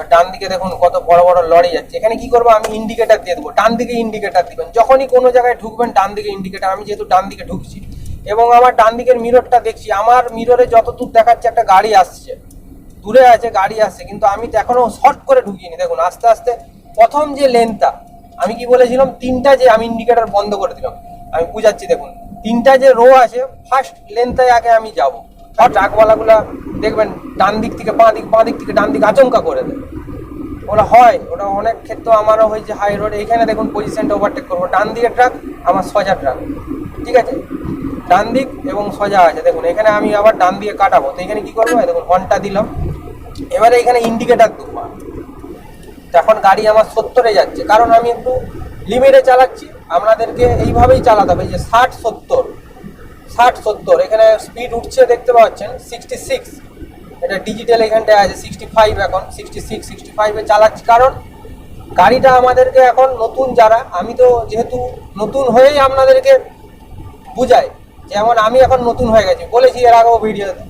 এবার ডান দিকে দেখুন কত বড় বড় লরি যাচ্ছে। এখানে কি করব? আমি ইন্ডিকেটার দিয়ে দেবো। ডান দিকে ইন্ডিকেটার দিবেন। যখনই কোনো জায়গায় ঢুকবেন, ডান দিকে ইন্ডিকেটার আমি যেহেতু ডান দিকে ঢুকছি এবং আমার ডান দিকের মিররটা দেখছি, আমার মিররে যতদূর দেখাচ্ছে একটা গাড়ি আসছে, দূরে আছে, গাড়ি আসছে, কিন্তু আমি তো এখনও শর্ট করে ঢুকিনি। দেখুন, আস্তে আস্তে প্রথম যে লেনটা আমি কি বলেছিলাম? তিনটা যে আমি ইন্ডিকেটার বন্ধ করে দিলাম। আমি বুঝাচ্ছি, দেখুন, তিনটা যে রো আছে ফার্স্ট লেনটায় আগে আমি যাব। ট্রাকওয়ালাগুলা দেখবেন ডান দিক থেকে, বাঁ দিক বাঁ দিক থেকে ডান দিক আচমকা করে দেয়। ওটা হয় ওটা অনেক ক্ষেত্রে আমারও হয়েছে হাই রোড এখানে দেখুন পজিশনটা ওভারটেক করব। ডান দিকে ট্রাক আমার সোজা ট্রাক ঠিক আছে? ডান দিক এবং সোজা আছে। দেখুন, এখানে আমি আবার ডান দিকে কাটাবো। তো এখানে কি করব? দেখুন ঘণ্টা দিলাম। এবারে এখানে ইন্ডিকেটার দেবো এখন গাড়ি আমার সত্তরে যাচ্ছে। কারণ আমি একটু লিমিটে চালাচ্ছি। আপনাদেরকে এইভাবেই চালাতে হবে যে, ষাট, সত্তর। ষাট, সত্তর। এখানে স্পিড উঠছে, দেখতে পাচ্ছেন সিক্সটি সিক্স এটা ডিজিটাল এখানটায় আছে সিক্সটি ফাইভ এখন সিক্সটি সিক্স সিক্সটি ফাইভে চালাচ্ছি। কারণ গাড়িটা আমাদেরকে এখন নতুন যারা, আমি তো যেহেতু নতুন হয়েই আপনাদেরকে বুঝাই, যেমন আমি এখন নতুন হয়ে গেছি, বলেছি এর আগেও ভিডিওতে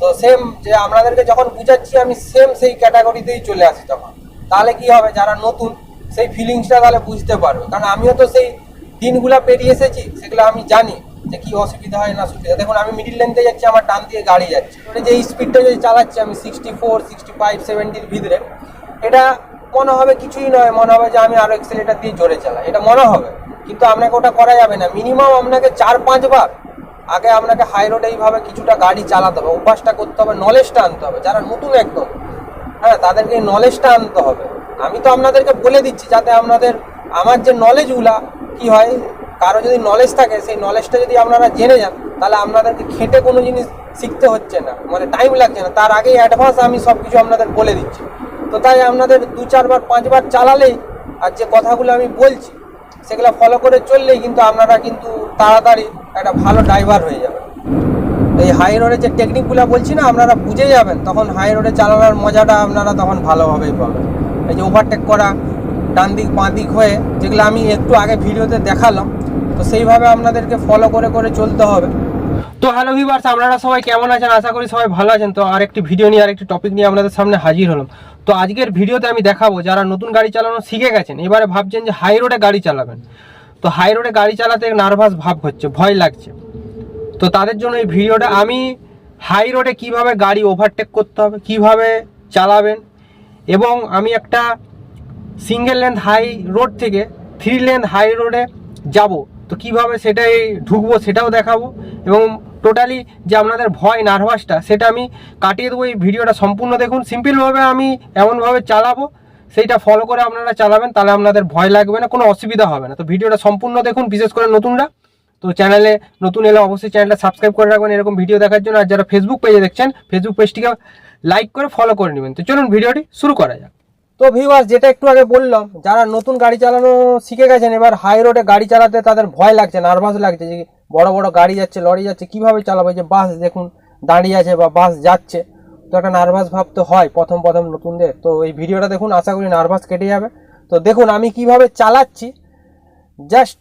তো। সেম যে আপনাদেরকে যখন বুঝাচ্ছি, আমি সেম সেই ক্যাটাগরিতেই চলে আসি তখন। তাহলে কি হবে, যারা নতুন, সেই ফিলিংসটা তাহলে বুঝতে পারবে। কারণ আমিও তো সেই দিনগুলো পেরিয়ে এসেছি, সেগুলো আমি জানি। যে কি অসুবিধা হয় না সুবিধা দেখুন, আমি মিডিল লেনতে যাচ্ছি, আমার ডান দিয়ে গাড়ি যাচ্ছে। এবারে যে স্পিডটা যদি চালাচ্ছি আমি সিক্সটি ফোর সিক্সটি ফাইভ সেভেন্টির ভিতরে, এটা মনে হবে কিছুই নয়। মনে হবে যে আমি আরও এক্সেলেটার দিয়ে জোরে চালাই। এটা মনে হবে। কিন্তু আপনাকে ওটা করা যাবে না। মিনিমাম আপনাকে চার পাঁচবার আগে আপনাকে হাই রোডে এইভাবে কিছুটা গাড়ি চালাতে হবে। অভ্যাসটা করতে হবে নলেজটা আনতে হবে। যারা নতুন একদম হ্যাঁ তাদেরকে নলেজটা আনতে হবে। আমি তো আপনাদেরকে বলে দিচ্ছি, যাতে আপনাদের, আমার যে নলেজগুলা কি হয় কারও যদি নলেজ থাকে, সেই নলেজটা যদি আপনারা জেনে যান, তাহলে আপনাদেরকে খেটে কোনো জিনিস শিখতে হচ্ছে না। মানে টাইম লাগছে না। তার আগেই অ্যাডভান্স আমি সব কিছু আপনাদের বলে দিচ্ছি। তো তাই আপনাদের দু, চারবার, পাঁচবার চালালেই আর যে কথাগুলো আমি বলছি, সেগুলো ফলো করে চললেই কিন্তু আপনারা কিন্তু তাড়াতাড়ি একটা ভালো ড্রাইভার হয়ে যাবে এই হাই রোডে যে টেকনিকগুলো বলছি না, আপনারা বুঝে যাবেন, তখন হাই রোডে চালানোর মজাটা আপনারা তখন ভালোভাবেই পাবেন। এই যে ওভারটেক করা ডান দিক বাঁ দিক হয়ে, যেগুলো আমি একটু আগে ভিডিওতে দেখালাম তো সেইভাবে আপনাদেরকে ফলো করে করে চলতে হবে। তো হ্যালো ভিভার্স আপনারা সবাই কেমন আছেন? আশা করি সবাই ভালো আছেন। তো আরেকটি ভিডিও নিয়ে আরেকটি টপিক নিয়ে আপনাদের সামনে হাজির হলাম। তো আজকের ভিডিওতে আমি দেখাবো, যারা নতুন গাড়ি চালানো শিখে গেছেন, এবারে ভাবছেন যে হাই রোডে গাড়ি চালাবেন। তো হাই রোডে গাড়ি চালাতে নার্ভাস ভাব হচ্ছে, ভয় লাগছে। তো তাদের জন্য এই ভিডিওটা আমি হাই রোডে কীভাবে গাড়ি ওভারটেক করতে হবে, কীভাবে চালাবেন? এবং আমি একটা সিঙ্গেল লেন্থ হাই রোড থেকে থ্রি লেন্থ হাই রোডে যাব। তো কীভাবে সেটাই ঢুকবো সেটাও দেখাবো এবং টোটালি যে আপনাদের ভয় নার্ভাসটা সেটা আমি কাটিয়ে দেবো এই ভিডিওটা সম্পূর্ণ দেখুন। সিম্পলভাবে আমি এমনভাবে চালাবো, সেইটা ফলো করে আপনারা চালাবেন, তাহলে আপনাদের ভয় লাগবে না, কোনো অসুবিধা হবে না। তো ভিডিওটা সম্পূর্ণ দেখুন, বিশেষ করে নতুনরা। তো চ্যানেলে নতুন এলে অবশ্যই চ্যানেলটা সাবস্ক্রাইব করে রাখবেন, এরকম ভিডিও দেখার জন্য। আর যারা ফেসবুক পেজে দেখছেন ফেসবুক পেজটিকে লাইক করে ফলো করে নেবেন। তো চলুন, ভিডিওটি শুরু করা যাক। তো ভিউয়ার্স যেটা একটু আগে বললাম, যারা নতুন গাড়ি চালানো শিখে গেছেন, এবার হাই রোডে গাড়ি চালাতে তাদের ভয় লাগছে নার্ভাস লাগছে যে বড় বড় গাড়ি যাচ্ছে লরি যাচ্ছে, কীভাবে চালাবে? যে বাস দেখুন, দাঁড়িয়ে আছে বা বাস যাচ্ছে। তো একটা নার্ভাস ভাব তো হয় প্রথম প্রথম নতুনদের। তো এই ভিডিওটা দেখুন, আশা করি নার্ভাস কেটে যাবে। তো দেখুন, আমি কীভাবে চালাচ্ছি জাস্ট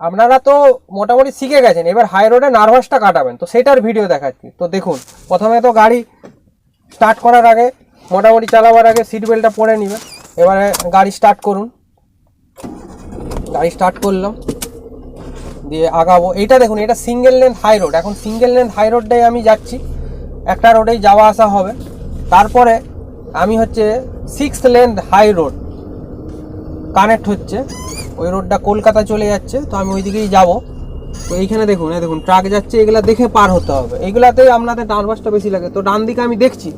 আপনারা তো মোটামুটি শিখে গেছেন, এবার হাই রোডে নার্ভাসটা কাটাবেন। তো সেটার ভিডিও দেখাচ্ছি। তো দেখুন, প্রথমে তো গাড়ি স্টার্ট করার আগে মোটামুটি চালাবার আগে সিট বেল্টটা পরে নেবেন। এবারে গাড়ি স্টার্ট করুন। গাড়ি স্টার্ট করলাম। দিয়ে আগাবো। এইটা দেখুন, এটা সিঙ্গেল লেন্থ হাই রোড এখন সিঙ্গেল লেন্থ হাই রোডটাই আমি যাচ্ছি। একটা রোডেই যাওয়া আসা হবে। তারপরে আমি হচ্ছে six length high road connect হচ্ছে। ওই রোডটা কলকাতা চলে যাচ্ছে। তো আমি ওই দিকেই যাব। তো এইখানে দেখুন দেখুন ট্রাক যাচ্ছে। এগুলা দেখে পার হতে হবে। এগুলাতেই আপনাদের নার্ভাসটা বেশি লাগে। তো ডান দিকে আমি দেখছি।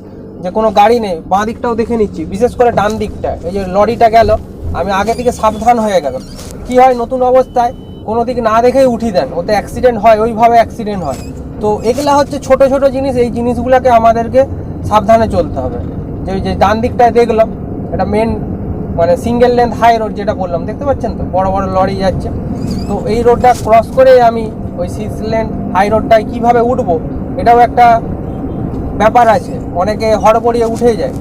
যে কোনো গাড়ি নেই, বাঁ দিকটাও দেখে নিচ্ছি। বিশেষ করে ডান দিকটা এই যে লরিটা গেল, আমি আগে থেকে সাবধান হয়ে গেল কি হয়, নতুন অবস্থায় কোনো দিক না দেখেই উঠি দেন। ওতে অ্যাক্সিডেন্ট হয়, ওইভাবে অ্যাক্সিডেন্ট হয়। তো এগুলা হচ্ছে ছোট ছোট জিনিস। এই জিনিসগুলোকে আমাদেরকে সাবধানে চলতে হবে। যে যে ডান দিকটায় দেখলাম, এটা মেন মানে সিঙ্গেল লেন্থ হাই রোড যেটা বললাম, দেখতে পাচ্ছেন তো? বড় বড় লরি যাচ্ছে। তো এই রোডটা ক্রস করে আমি ওই সিক্স লেন্থ হাই রোডটায় কীভাবে উঠবো, এটাও একটা ব্যাপার আছে, অনেকে হড়বড়িয়ে উঠে যায়।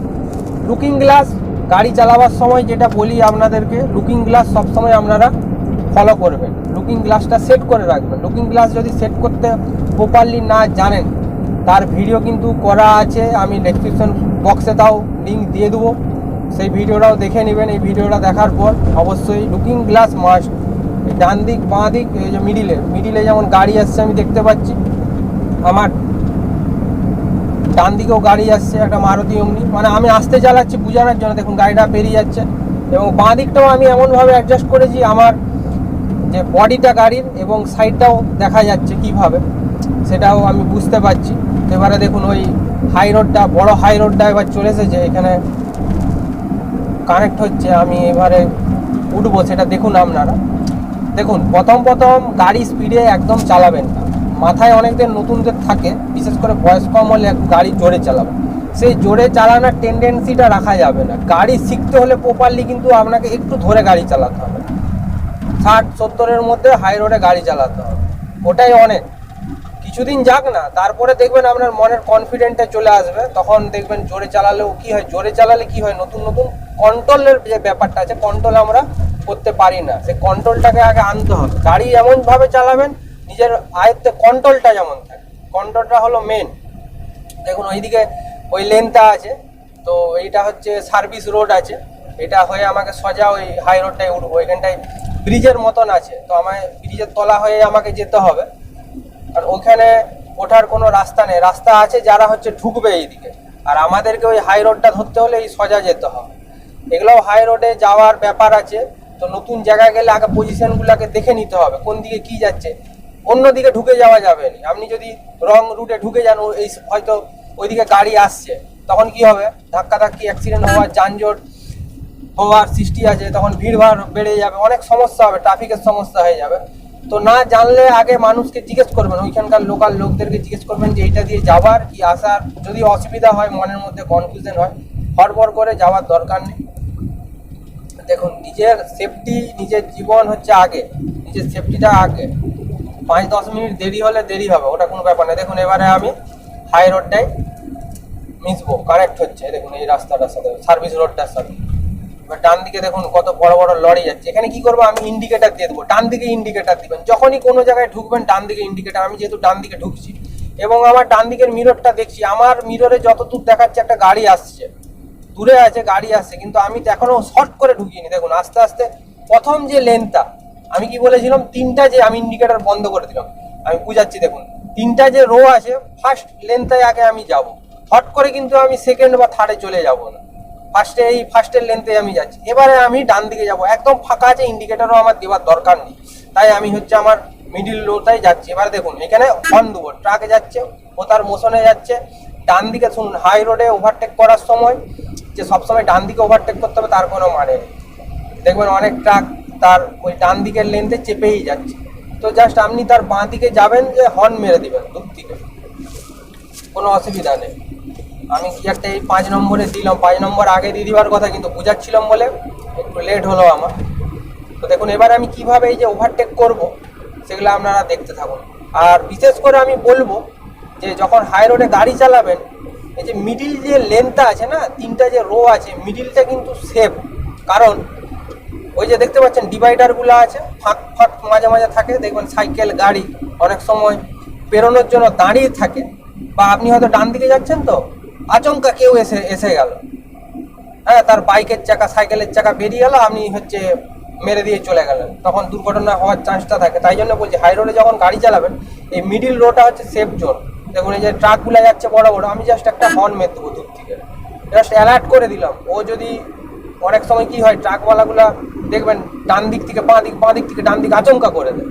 লুকিং গ্লাস গাড়ি চালাবার সময় যেটা বলি আপনাদেরকে লুকিং গ্লাস সবসময় আপনারা ফলো করবেন। লুকিং গ্লাসটা সেট করে রাখবেন। লুকিং গ্লাস যদি সেট করতে প্রপারলি না জানেন, তার ভিডিও কিন্তু করা আছে, আমি ডেসক্রিপশন বক্সে তাও লিঙ্ক দিয়ে দেবো। সেই ভিডিওটাও দেখে নেবেন, এই ভিডিওটা দেখার পর অবশ্যই লুকিং গ্লাস মাস্ট ডান দিক, বাঁ দিক, এই যে মিডিলে মিডিলে যেমন গাড়ি আসছে, আমি দেখতে পাচ্ছি। আমার ডান দিকেও গাড়ি আসছে, একটা মারুতি অমনি। মানে আমি আসতে চালাচ্ছি বোঝানোর জন্য, দেখুন গাড়িটা পেরিয়ে যাচ্ছে। এবং বাঁ দিকটাও আমি এমনভাবে অ্যাডজাস্ট করেছি, আমার যে বডিটা গাড়ির এবং সাইডটাও দেখা যাচ্ছে কীভাবে, সেটাও আমি বুঝতে পারছি। এবারে দেখুন ওই হাই রোডটা বড় হাই রোডটা এবার চলে এসেছে, এখানে কানেক্ট হচ্ছে, আমি এবারে উঠবো, সেটা দেখুন আপনারা। দেখুন, প্রথম প্রথম গাড়ি স্পিডে একদম চালাবেন। মাথায় অনেকদের নতুনদের থাকে, বিশেষ করে বয়স কম হলে গাড়ি জোরে চালাবেন সেই জোরে চালানোর টেন্ডেন্সিটা রাখা যাবে না। গাড়ি শিখতে হলে প্রপারলি কিন্তু আপনাকে একটু ধরে গাড়ি চালাতে হবে। ষাট, সত্তরের মধ্যে হাই রোডে গাড়ি চালাতে হবে। ওটাই অনেক। কিছুদিন যাক না, তারপরে দেখবেন আপনার মনের কনফিডেন্টটা চলে আসবে। তখন দেখবেন জোরে চালালেও কি হয়, জোরে চালালে কি হয়? নতুন নতুন কন্ট্রোলের যে ব্যাপারটা আছে কন্ট্রোল আমরা করতে পারি না। সেই কন্ট্রোলটাকে আগে আনতে হবে। গাড়ি এমনভাবে চালাবেন নিজের আয়ত্তে কন্ট্রোলটা যেমন থাকে কন্ট্রোলটা হলো মেন দেখুন, ওইদিকে ওই লেনটা আছে, তো এইটা হচ্ছে সার্ভিস রোড আছে। এটা হয়ে আমাকে সোজা ওই হাই রোডটায় উঠবো। এখানটায় ব্রিজের মতন আছে, তো আমায় ব্রিজের তলা হয়ে আমাকে যেতে হবে। আর ওখানে ওঠার কোনো রাস্তা নেই। রাস্তা আছে, যারা হচ্ছে ঢুকবে এইদিকে। আর আমাদেরকে ওই হাই রোডটা ধরতে হলে এই সোজা যেতে হবে। এগুলোও হাই রোডে যাওয়ার ব্যাপার আছে, তো নতুন জায়গায় গেলে আগে পজিশনগুলোকে দেখে নিতে হবে, কোন দিকে কি যাচ্ছে। অন্যদিকে ঢুকে যাওয়া যাবে না। আপনি যদি রং রুটে ঢুকে যান এই হয়তো ওইদিকে গাড়ি আসছে। তখন কি হবে? ধাক্কা ধাক্কি অ্যাক্সিডেন্ট হওয়ার, যানজট হওয়ার সৃষ্টি আছে, তখন ভিড়ভাড় বেড়ে যাবে, অনেক সমস্যা হবে ট্রাফিকের সমস্যা হয়ে যাবে। তো না জানলে আগে মানুষকে জিজ্ঞেস করবেন, ওইখানকার লোকাল লোকদেরকে জিজ্ঞেস করবেন যে এইটা দিয়ে যাওয়ার কি আসার, যদি অসুবিধা হয়, মনের মধ্যে কনফিউশন হয়, হড়বড় করে যাওয়ার দরকার নেই। দেখুন, নিজের সেফটি নিজের জীবন হচ্ছে আগে, নিজের সেফটিটা আগে। পাঁচ দশ মিনিট দেরি হলে দেরি হবে, ওটা কোনো ব্যাপার না। দেখুন, এবারে আমি হাই রোডটাই মিশবো কানেক্ট হচ্ছে। দেখুন, এই রাস্তাটার সাথে সার্ভিস রোডটার সাথে। এবার ডান দিকে দেখুন, কত বড় বড় লরি যাচ্ছে। এখানে কি করব? আমি ইন্ডিকেটার দিয়ে দেবো। ডান দিকে ইন্ডিকেটার দিবেন। যখনই কোনো জায়গায় ঢুকবেন, ডান দিকে ইন্ডিকেটার আমি যেহেতু ডান দিকে ঢুকছি, এবং আমার ডান দিকের মিররটা দেখছি, আমার মিররে যত দূর দেখাচ্ছে, একটা গাড়ি আসছে। দূরে আছে, গাড়ি আসছে, কিন্তু আমি তো এখনও শর্ট করে ঢুকিনি। দেখুন, আস্তে আস্তে প্রথম যে লেনটা আমি কি বলেছিলাম? তিনটা যে আমি ইন্ডিকেটর বন্ধ করে দিলাম। আমি বুঝাচ্ছি, দেখুন। তিনটা যে রো আছে ফার্স্ট লেন্থে আগে আমি যাব। হট করে কিন্তু আমি সেকেন্ড বা থার্ডে চলে যাব না। ফার্স্টে এই ফার্স্টের লেন্থে আমি যাচ্ছি। এবারে আমি ডান দিকে যাব। একদম ফাঁকা আছে ইন্ডিকেটারও আমার দেওয়ার দরকার নেই। তাই আমি হচ্ছে আমার মিডিল রোটাই যাচ্ছি। এবার দেখুন, এখানে অন দেবো ট্রাক যাচ্ছে, ও তার মোশনে যাচ্ছে। ডান দিকে শুনুন হাই রোডে ওভারটেক করার সময় যে সবসময় ডান দিকে ওভারটেক করতে হবে, তার কোনো মানে দেখবেন অনেক ট্রাক তার ওই ডান দিকের লেনতে চেপেই যাচ্ছে। তো জাস্ট আপনি তার বাঁ দিকে যাবেন যে হর্ন মেরে দেবেন দূর থেকে। কোনো অসুবিধা নেই। আমি কি একটা এই পাঁচ নম্বরে দিলাম। পাঁচ নম্বর আগে দিয়ে দেওয়ার কথা কিন্তু বুঝাচ্ছিলাম বলে একটু লেট হলো আমার। তো দেখুন, এবার আমি কীভাবে এই যে ওভারটেক করব, সেগুলো আপনারা দেখতে থাকুন। আর বিশেষ করে আমি বলব যে যখন হাই রোডে গাড়ি চালাবেন, এই যে মিডিল যে লেনটা আছে না, তিনটা যে রো আছে মিডিলটা কিন্তু সেফ কারণ ওই যে দেখতে পাচ্ছেন ডিভাইডারগুলো আছে, ফাঁক ফাঁক, মাঝে মাঝে থাকে। দেখবেন সাইকেল, গাড়ি অনেক সময় পেরোনোর জন্য দাঁড়িয়ে থাকে। বা আপনি হয়তো ডান দিকে যাচ্ছেন তো, আচমকা কেউ এসে এসে গেল। হ্যাঁ তার বাইকের চাকা, সাইকেলের চাকা বেরিয়ে গেল আপনি হচ্ছে মেরে দিয়ে চলে গেলেন। তখন দুর্ঘটনা হওয়ার চান্সটা থাকে। তাই জন্য বলছি হাই রোডে যখন গাড়ি চালাবেন, এই মিডিল রোডটা হচ্ছে সেফ জোন দেখুন, এই যে ট্রাকগুলো যাচ্ছে বড় বড়, আমি জাস্ট একটা হর্ন মেরে দেবো দূর থেকে। জাস্ট অ্যালার্ট করে দিলাম। ও যদি অনেক সময় কি হয় ট্রাকওয়ালাগুলা দেখবেন ডান দিক থেকে, বাঁ দিক বাঁ দিক থেকে ডান দিক আচমকা করে দেয়।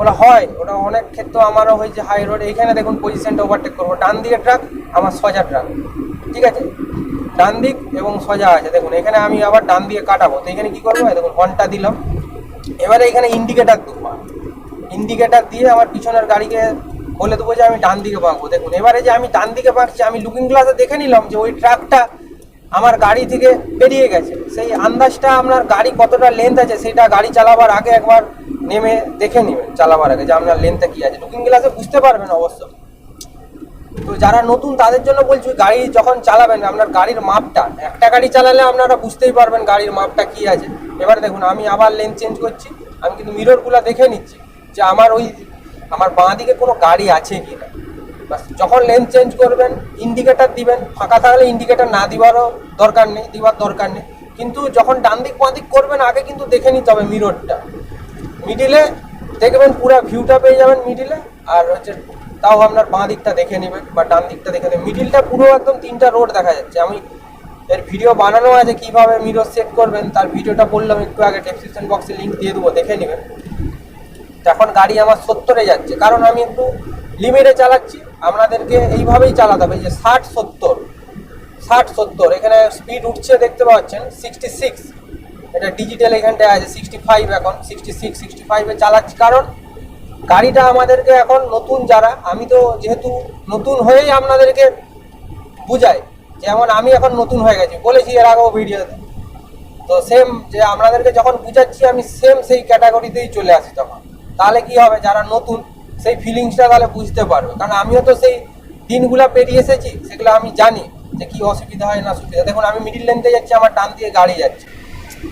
ওটা হয় ওটা অনেক ক্ষেত্রে আমারও হয়েছে হাই রোড এইখানে দেখুন পজিশনটা ওভারটেক করব। ডান দিকে ট্রাক আমার সোজা ট্রাক ঠিক আছে? ডান দিক এবং সোজা আছে। দেখুন, এখানে আমি আবার ডান দিকে কাটাবো। তো এখানে কী করব? দেখুন হর্নটা দিলাম। এবারে এখানে ইন্ডিকেটার দেবো ইন্ডিকেটার দিয়ে আমার পিছনের গাড়িকে বলে দেবো যে আমি ডান দিকে বাঁকবো দেখুন, এবারে যে আমি ডান দিকে বাঁকছি আমি লুকিং গ্লাসে দেখে নিলাম যে ওই ট্রাকটা আমার গাড়ি থেকে বেরিয়ে গেছে। সেই আন্দাজটা আপনার গাড়ি কতটা লেন্থ আছে সেটা গাড়ি চালাবার আগে একবার নেমে দেখে নেবেন, চালাবার আগে যে আপনার লেন্থটা কি আছে। লুকিং গ্লাসে বুঝতে পারবেন অবশ্য। তো যারা নতুন তাদের জন্য বলছি, গাড়ি যখন চালাবেন, আপনার গাড়ির মাপটা, একটা গাড়ি চালালে আপনারা বুঝতেই পারবেন গাড়ির মাপটা কি আছে। এবার দেখুন, আমি আবার লেন চেঞ্জ করছি, আমি কিন্তু মিররগুলো দেখে নিচ্ছি যে আমার ওই, আমার বাঁ দিকে কোনো গাড়ি আছে কি না যখন লেন চেঞ্জ করবেন ইন্ডিকেটার দিবেন, ফাঁকা থাকলে ইন্ডিকেটার না দিবারও দরকার নেই, দিবার দরকার নেই। কিন্তু যখন ডান দিক, বাঁ দিক করবেন, আগে কিন্তু দেখে নিতে হবে মিররটা মিডিলে দেখবেন পুরো ভিউটা পেয়ে যাবেন মিডিলে আর হচ্ছে তাও আপনার বাঁ দিকটা দেখে নেবেন বা ডান দিকটা দেখে নেবেন। মিডিলটা পুরো একদম তিনটা রোড দেখা যাচ্ছে। আমি এর ভিডিও বানানো আছে, কীভাবে মিরর সেট করবেন, তার ভিডিওটা বললাম একটু আগে ডেসক্রিপশন বক্সে লিঙ্ক দিয়ে দেবো, দেখে নেবেন। এখন গাড়ি আমার সত্তরে যাচ্ছে। কারণ আমি একটু লিমিটে চালাচ্ছি, আপনাদেরকে এইভাবেই চালাতে হবে যে ষাট সত্তর ষাট সত্তর, এখানে স্পিড উঠছে দেখতে পাচ্ছেন সিক্সটি সিক্স এটা ডিজিটাল এখানটায় আছে সিক্সটি ফাইভ এখন সিক্সটি সিক্স সিক্সটি ফাইভে চালাচ্ছি। কারণ গাড়িটা আমাদেরকে এখন নতুন যারা, আমি তো যেহেতু নতুন হয়েই আপনাদেরকে বুঝাই, যেমন আমি এখন নতুন হয়ে গেছি, বলেছি এর আগেও ভিডিওতে। তো সেম যে আপনাদেরকে যখন বুঝাচ্ছি, আমি সেম সেই ক্যাটাগরিতেই চলে আসি তখন। তাহলে কি হবে, যারা নতুন সেই ফিলিংসটা তাহলে বুঝতে পারবে। কারণ আমিও তো সেই দিনগুলা পেরিয়ে এসেছি, সেগুলো আমি জানি যে কি অসুবিধা হয় না সুবিধা দেখুন, আমি মিডিল লেনতে যাচ্ছি, আমার টান দিয়ে গাড়ি যাচ্ছে,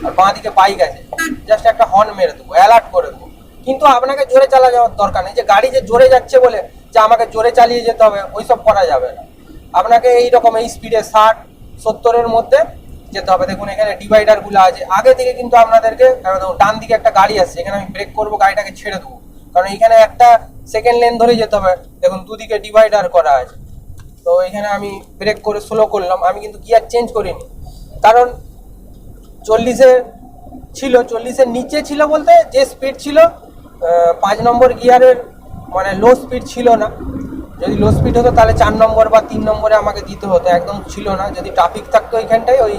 আর বাঁ দিকে বাইক আছে। জাস্ট একটা হর্ন মেরে দেবো অ্যালার্ট করে দেবো। কিন্তু আপনাকে জোরে চালা যাওয়ার দরকার নেই। যে গাড়ি যে জোরে যাচ্ছে বলে, যে আমাকে জোরে চালিয়ে যেতে হবে, ওইসব করা যাবে না। আপনাকে এই রকম এই স্পিডে ষাট সত্তরের মধ্যে যেতে হবে। দেখুন, এখানে ডিভাইডারগুলো আছে। আগে থেকে কিন্তু আপনাদেরকে দেখুন, ডান দিকে একটা গাড়ি আসছে, এখানে আমি ব্রেক করব, গাড়িটাকে ছেড়ে দেবো। কারণ এখানে একটা সেকেন্ড লেন ধরে যেতে হবে। দেখুন, দুদিকে ডিভাইডার করা আছে। তো এখানে আমি ব্রেক করে স্লো করলাম। আমি কিন্তু গিয়ার চেঞ্জ করিনি। কারণ চল্লিশে ছিল, চল্লিশের নিচে ছিল বলতে যে স্পিড ছিল পাঁচ নম্বর গিয়ারের মানে লো স্পিড ছিল না। যদি লো স্পিড হতো তাহলে চার নম্বর বা তিন নম্বরে আমাকে দিতে হতো। একদম ছিল না। যদি ট্রাফিক থাকতো ওইখানটায় ওই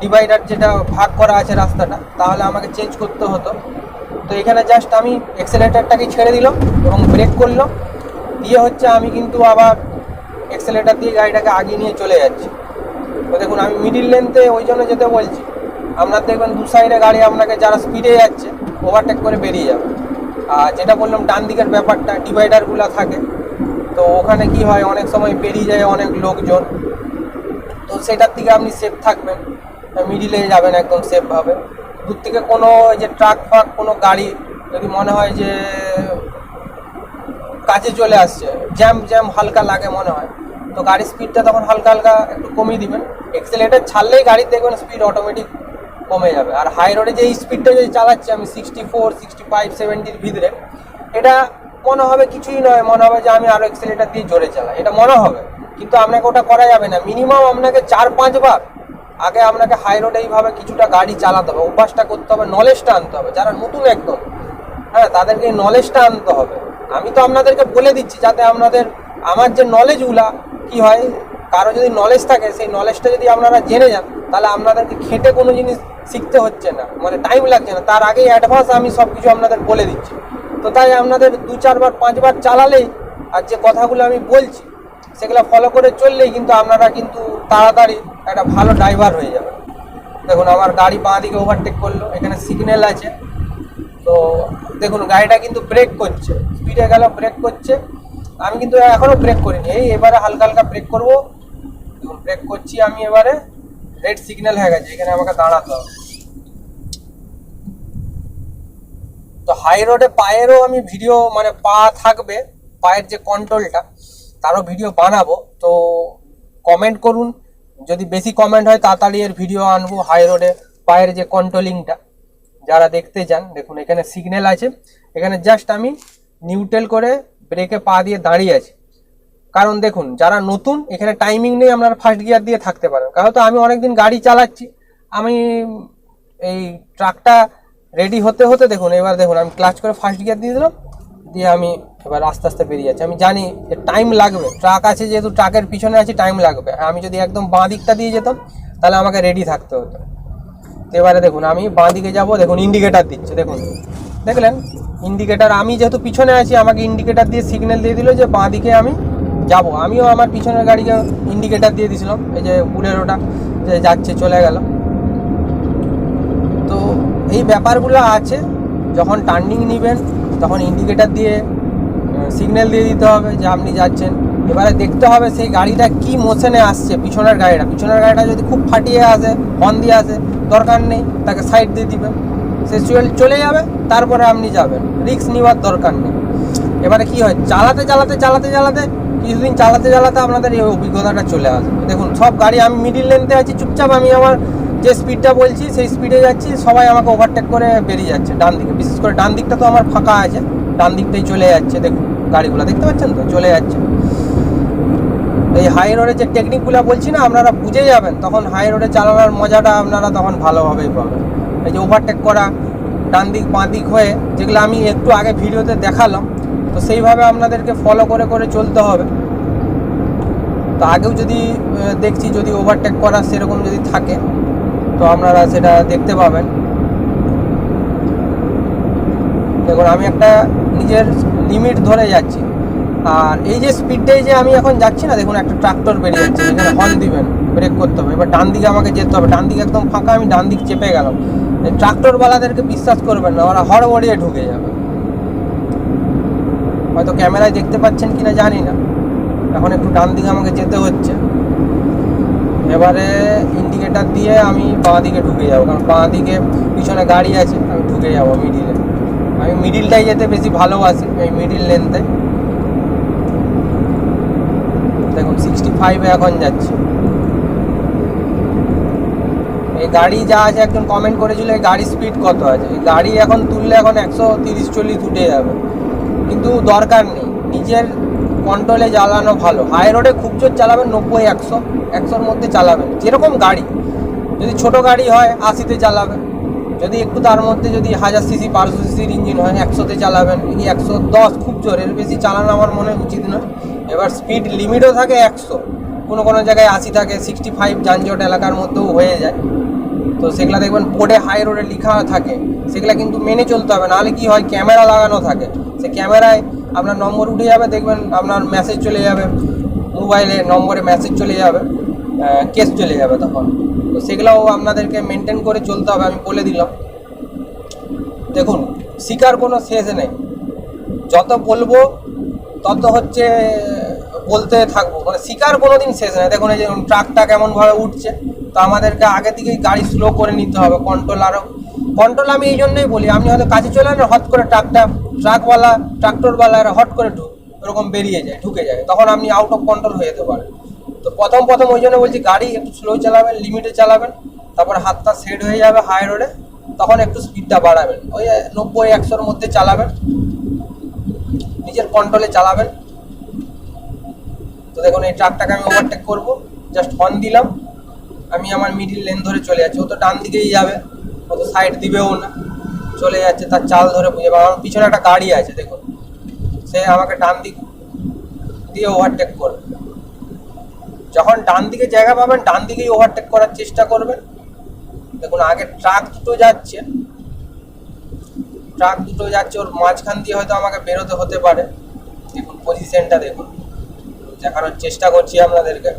ডিভাইডার যেটা ভাগ করা আছে রাস্তাটা, তাহলে আমাকে চেঞ্জ করতে হতো। তো এখানে জাস্ট আমি এক্সেলেটারটাকে ছেড়ে দিল এবং ব্রেক করলাম দিয়ে হচ্ছে আমি কিন্তু আবার এক্সেলেটার দিয়ে গাড়িটাকে আগিয়ে নিয়ে চলে যাচ্ছি। তো দেখুন, আমি মিডিল লেনতে ওই জন্য যেতে বলছি। আপনার দেখবেন দু সাইডে গাড়ি আপনাকে যারা স্পিডে যাচ্ছে ওভারটেক করে বেরিয়ে যাবে। আর যেটা বললাম, ডান দিকের ব্যাপারটা ডিভাইডারগুলো থাকে। তো ওখানে কি হয়, অনেক সময় বেরিয়ে যায় অনেক লোকজন। তো সেটার থেকে আপনি সেফ থাকবেন। মিডিলে যাবেন একদম সেফভাবে দূর থেকে কোনো যে ট্রাক ফাক, কোনো গাড়ি যদি মনে হয় যে কাজে চলে আসছে, জ্যাম জ্যাম হালকা লাগে মনে হয়, তো গাড়ির স্পিডটা তখন হালকা হালকা একটু কমিয়ে দিবেন। এক্সেলেটার ছাড়লেই গাড়ির দেখবেন স্পিড অটোমেটিক কমে যাবে। আর হাই রোডে যে স্পিডটা যদি চালাচ্ছি আমি সিক্সটি ফোর সিক্সটি ফাইভ সেভেন্টির ভিতরে, এটা মনে হবে কিছুই নয়, মনে হবে যে আমি আরও এক্সেলেটার দিয়ে জোরে চালাই। এটা মনে হবে, কিন্তু আপনাকে ওটা করা যাবে না। মিনিমাম আপনাকে চার পাঁচবার আগে আপনাকে হাই রোডে এইভাবে কিছুটা গাড়ি চালাতে হবে, অভ্যাসটা করতে হবে নলেজটা আনতে হবে, যারা নতুন একদম হ্যাঁ তাদেরকে নলেজটা আনতে হবে। আমি তো আপনাদেরকে বলে দিচ্ছি যাতে আপনাদের, আমার যে নলেজগুলা কি হয়, কারও যদি নলেজ থাকে, সেই নলেজটা যদি আপনারা জেনে যান, তাহলে আপনাদেরকে খেটে কোনো জিনিস শিখতে হচ্ছে না মানে টাইম লাগছে না। তার আগেই অ্যাডভান্স আমি সব কিছু আপনাদের বলে দিচ্ছি। তো তাই আপনাদের দু, চারবার, পাঁচবার চালালেই আর যে কথাগুলো আমি বলছি সেগুলো ফলো করে চললেই কিন্তু আপনারা কিন্তু তাড়াতাড়ি একটা ভালো ড্রাইভার হয়ে যাবে দেখুন, আমার গাড়ি বাঁ দিকে ওভারটেক করল, এখানে সিগন্যাল আছে। তো দেখুন, গাড়িটা কিন্তু ব্রেক করছে। স্পিডে গেল ব্রেক করছে। আমি কিন্তু এখনও ব্রেক করিনি। এই এবারে হালকা হালকা ব্রেক করব। দেখুন ব্রেক করছি আমি এবারে। রেড সিগন্যাল হয়ে গেছে, এখানে আমাকে দাঁড়াতে হবে। তো হাই রোডে পায়েরও আমি ভিডিও মানে পা থাকবে, পায়ের যে কন্ট্রোলটা তারও ভিডিও বানাবো। তো কমেন্ট করুন। যদি বেশি কমেন্ট হয়, তাড়াতাড়ি এর ভিডিও আনব হাই রোডে পায়ের যে কন্ট্রোলিংটা যারা দেখতে যান দেখুন এখানে সিগন্যাল আছে। এখানে জাস্ট আমি নিউট্রেল করে ব্রেকে পা দিয়ে দাঁড়িয়ে আছি। কারণ দেখুন, যারা নতুন, এখানে টাইমিং নেই, আপনারা ফার্স্ট গিয়ার দিয়ে থাকতে পারেন। কারণ তো আমি অনেকদিন গাড়ি চালাচ্ছি। আমি এই ট্রাকটা রেডি হতে হতে, দেখুন, এবার দেখুন, আমি ক্লাচ করে ফার্স্ট গিয়ার দিয়ে দিলাম। দিয়ে আমি এবার আস্তে আস্তে বেরিয়ে যাচ্ছি। আমি জানি যে টাইম লাগবে। ট্রাক আছে যেহেতু ট্রাকের পিছনে আছে টাইম লাগবে। আমি যদি একদম বাঁ দিকটা দিয়ে যেতাম, তাহলে আমাকে রেডি থাকতে হতো। তো এবারে দেখুন, আমি বাঁ দিকে যাব, দেখুন ইন্ডিকেটার দিচ্ছে, দেখুন। দেখলেন? ইন্ডিকেটার আমি যেহেতু পিছনে আছি, আমাকে ইন্ডিকেটার দিয়ে সিগন্যাল দিয়ে দিল যে বাঁ দিকে আমি যাব। আমিও আমার পিছনের গাড়িকে ইন্ডিকেটার দিয়ে দিয়েছিলাম এই যে বুলেরোটা যে যাচ্ছে, চলে গেল। তো এই ব্যাপারগুলো আছে, যখন টার্নিং নেবেন তখন ইন্ডিকেটার দিয়ে সিগন্যাল দিয়ে দিতে হবে যে আপনি যাচ্ছেন। এবারে দেখতে হবে সেই গাড়িটা কি মোশনে আসছে, পিছনের গাড়িটা। পিছনের গাড়িটা যদি খুব ফাটিয়ে আসে হর্ন দিয়ে আসে, দরকার নেই, তাকে সাইড দিয়ে দিবেন সে চল- চলে যাবে, তারপরে আপনি যাবেন। রিস্ক নেওয়ার দরকার নেই। এবারে কি হয়, চালাতে চালাতে চালাতে চালাতে, কিছুদিন চালাতে চালাতে আপনাদের এই অভিজ্ঞতাটা চলে আসবে দেখুন, সব গাড়ি আমি মিডিল লেনতে আছি, চুপচাপ আমি আমার যে স্পিডটা বলছি, সেই স্পিডে যাচ্ছি, সবাই আমাকে ওভারটেক করে বেরিয়ে যাচ্ছে ডান দিকে বিশেষ করে ডান দিকটা তো আমার ফাঁকা আছে ডান দিকটাই চলে যাচ্ছে, দেখুন, গাড়িগুলো, দেখতে পাচ্ছেন তো? চলে যাচ্ছে। এই হাই রোডের যে টেকনিকগুলো বলছি না, আপনারা বুঝে যাবেন, তখন হাই রোডে চালানোর মজাটা আপনারা তখন ভালোভাবেই পাবেন। এই যে ওভারটেক করা ডান দিক বাঁ দিক হয়ে, যেগুলো আমি একটু আগে ভিডিওতে দেখালাম, তো সেইভাবে আপনাদেরকে ফলো করে করে চলতে হবে। তো আগেও যদি দেখছি যদি ওভারটেক করা সেরকম যদি থাকে তো আপনারা সেটা দেখতে পাবেন। দেখুন, আমি একটা নিজের লিমিট ধরে যাচ্ছি। আর এই যে স্পিডটাই যে আমি এখন যাচ্ছি না, দেখুন, একটা ট্রাক্টর বেরিয়ে যাচ্ছে এখানে হর্ন দিবেন ব্রেক করতে হবে। এবার ডান দিকে আমাকে যেতে হবে, ডান দিকে একদম ফাঁকা, আমি ডান দিক চেপে গেলাম। ট্রাক্টরওয়ালাদেরকে বিশ্বাস করবেন না, ওরা হড়বড়িয়ে ঢুকে যাবে। হয়তো ক্যামেরায় দেখতে পাচ্ছেন কি না জানি না। এখন একটু ডান দিকে আমাকে যেতে হচ্ছে। এবারে ইন্ডিকেটার দিয়ে আমি বাঁ দিকে ঢুকে যাব, কারণ বাঁ দিকে পিছনে গাড়ি আছে, আমি ঢুকে যাব মিডিলে আমি মিডিলটাই যেতে বেশি ভালোবাসি, এই মিডিল লেনতে দেখুন সিক্সটি ফাইভে এখন যাচ্ছি। এই গাড়ি যা আছে একজন কমেন্ট করেছিল, এই গাড়ি স্পিড কত আছে? এই গাড়ি এখন তুললে এখন একশো তিরিশ, চল্লিশ উঠে যাবে। কিন্তু দরকার নেই, নিজের কন্ট্রোলে চালানো ভালো। হাই রোডে খুব জোর চালাবেন, নব্বই, একশো, একশোর মধ্যে চালাবেন, যেরকম গাড়ি। যদি ছোট গাড়ি হয় আশিতে চালাবেন। যদি একটু তার মধ্যে যদি হাজার সিসি, বারোশো সিসির ইঞ্জিন হয়, একশোতে চালাবেন। একশো দশ খুব জোর এর বেশি চালানো আমার মনে উচিত নয়। এবার স্পিড লিমিটও থাকে একশো। কোনো কোনো জায়গায় আশি থাকে সিক্সটি ফাইভ যানজট এলাকার মধ্যেও হয়ে যায়। তো সেগুলো দেখবেন বোর্ডে হাই রোডে লেখা থাকে। সেগুলো কিন্তু মেনে চলতে হবে। নাহলে কি হয়, ক্যামেরা লাগানো থাকে। সে ক্যামেরায় আপনার নম্বর উঠে যাবে, দেখবেন আপনার মেসেজ চলে যাবে। মোবাইলে নম্বরে মেসেজ চলে যাবে। কেস চলে যাবে তখন। তো সেগুলোও আপনাদেরকে মেনটেন করে চলতে হবে, আমি বলে দিলাম। দেখুন, শিকার কোনো শেষ নেই। যত বলব, তত হচ্ছে বলতে থাকব। মানে শিকার কোনো দিন শেষ নেই। দেখুন, এই যে ট্রাকটা কেমনভাবে উঠছে, তো আমাদেরকে আগে থেকেই গাড়ি স্লো করে নিতে হবে কন্ট্রোল আরও কন্ট্রোল আমি এই জন্যই বলি, আপনি হয়তো কাছে চলে আসেন হট করে ট্রাকটা ট্রাকওয়ালা ট্রাক্টরওয়ালা হট করে ঢুক এরকম বেরিয়ে যায়, ঢুকে যায়। তখন আপনি আউট অফ কন্ট্রোল হয়ে যেতে পারেন। তো প্রথম প্রথম ওই জন্য বলছি গাড়ি একটু স্লো চালাবেন লিমিটে চালাবেন, তারপর হাতটা সেট হয়ে যাবে হাই রোডে তখন একটু স্পিডটা বাড়াবেন। ওই নব্বই, একশোর মধ্যে চালাবেন, নিজের কন্ট্রোলে চালাবেন। তো দেখুন, এই ট্রাকটাকে আমি ওভারটেক করব জাস্ট হর্ন দিলাম, আমি আমার মিডিল লেন ধরে চলে যাচ্ছি। ও তো ডান দিকেই যাবে, ও তো সাইড দিবেও না, চলে যাচ্ছে, তার চাল ধরে বুঝে। আমার পিছনে একটা গাড়ি আছে, দেখুন, সে আমাকে ডান দিক দিয়ে ওভারটেক করবে। যখন ডান দিকে জায়গা পাবেন, ডান দিকেই ওভারটেক করার চেষ্টা করবেন। দেখুন, আগে ট্রাক দুটো যাচ্ছে। ট্রাক দুটো যাচ্ছে, ওর মাঝখান দিয়ে হয়তো আমাকে বেরোতে হতে পারে। দেখুন পজিশনটা দেখুন। দেখানোর চেষ্টা করছি আপনাদেরকে।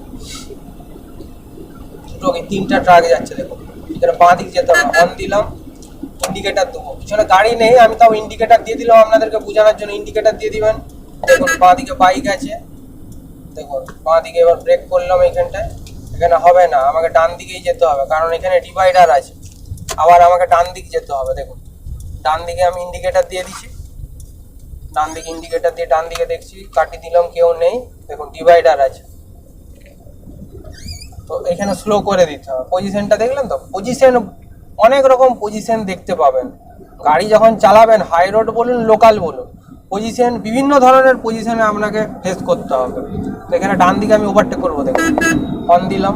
দুটো তিনটা ট্রাক যাচ্ছে, দেখুন। এখানে বাঁ দিক যেতে হবে দিলাম ইন্ডিকেটার দেবো। পিছনে গাড়ি নেই, আমি তাও ইন্ডিকেটার দিয়ে দিলাম, আপনাদেরকে বোঝানোর জন্য ইন্ডিকেটার দিয়ে দিবেন। দেখুন বাঁ দিকে বাইক আছে। দেখুন, বাঁ দিকে এবার ব্রেক করলাম এখানটায়। এখানে হবে না, আমাকে ডান দিকেই যেতে হবে, কারণ এখানে ডিভাইডার আছে। আবার আমাকে ডান দিক যেতে হবে, দেখুন। ডান দিকে আমি ইন্ডিকেটার দিয়ে দিচ্ছি ডান দিকে ইন্ডিকেটার দিয়ে ডান দিকে দেখছি কাটি দিলাম, কেউ নেই। দেখুন ডিভাইডার আছে। তো এখানে স্লো করে দিতে হবে। পজিশনটা দেখলেন তো? পজিশন অনেক রকম পজিশন দেখতে পাবেন। গাড়ি যখন চালাবেন হাই রোড বলুন লোকাল বলুন পজিশন বিভিন্ন ধরনের পজিশনে আপনাকে ফেস করতে হবে। তো এখানে ডান দিকে আমি ওভারটেক করব, দেখুন। অন দিলাম,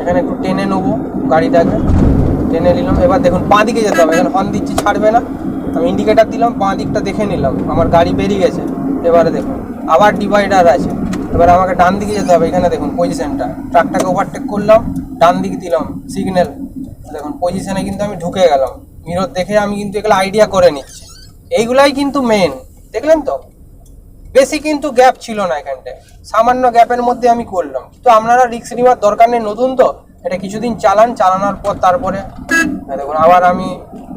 এখানে একটু টেনে নেব, গাড়িটাকে। টেনে নিলাম, এবার দেখুন, বাঁ দিকে যেতে হবে। এখানে হর্ন দিচ্ছি, ছাড়বে না। আমি ইন্ডিকেটার দিলাম, বাঁ দিকটা দেখে নিলাম। আমার গাড়ি বেরিয়ে গেছে। এবারে দেখুন, আবার ডিভাইডার আছে। এবার আমাকে ডান দিকে যেতে হবে, এখানে দেখুন পজিশনটা ট্রাকটাকে ওভারটেক করলাম, ডান দিকে দিলাম সিগন্যাল দেখুন পজিশনে কিন্তু আমি ঢুকে গেলাম। মিরর দেখে আমি কিন্তু এগুলো আইডিয়া করে নিচ্ছি। এইগুলাই কিন্তু মেন দেখলেন তো? বেশি কিন্তু গ্যাপ ছিল না এখানটায়। সামান্য গ্যাপের মধ্যে আমি করলাম। কিন্তু আপনারা রিক্স নেওয়ার দরকার নেই, নতুন তো। এটা কিছুদিন চালান, চালানোর পর তারপরে এই দেখুন, আবার আমি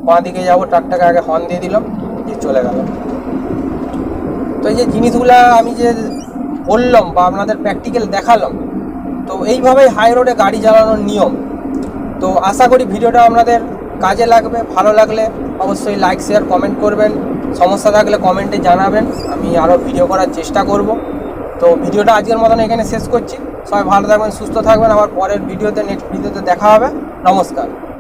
বাঁ দিকে যাব, ট্রাকটাকে আগে হর্ন দিয়ে দিলাম, দিয়ে চলে গেলাম তো এই যে জিনিসগুলা আমি যে বললাম বা আপনাদের প্র্যাকটিক্যাল দেখালাম, তো এইভাবেই হাই রোডে গাড়ি চালানোর নিয়ম। তো আশা করি ভিডিওটা আপনাদের কাজে লাগবে, ভালো লাগলে অবশ্যই লাইক শেয়ার কমেন্ট করবেন। সমস্যা থাকলে কমেন্টে জানাবেন। আমি আরও ভিডিও করার চেষ্টা করব। তো ভিডিওটা আজকের মতন এখানে শেষ করছি। সবাই ভালো থাকবেন, সুস্থ থাকবেন। আবার পরের ভিডিওতে নেক্সট ভিডিওতে দেখা হবে। নমস্কার।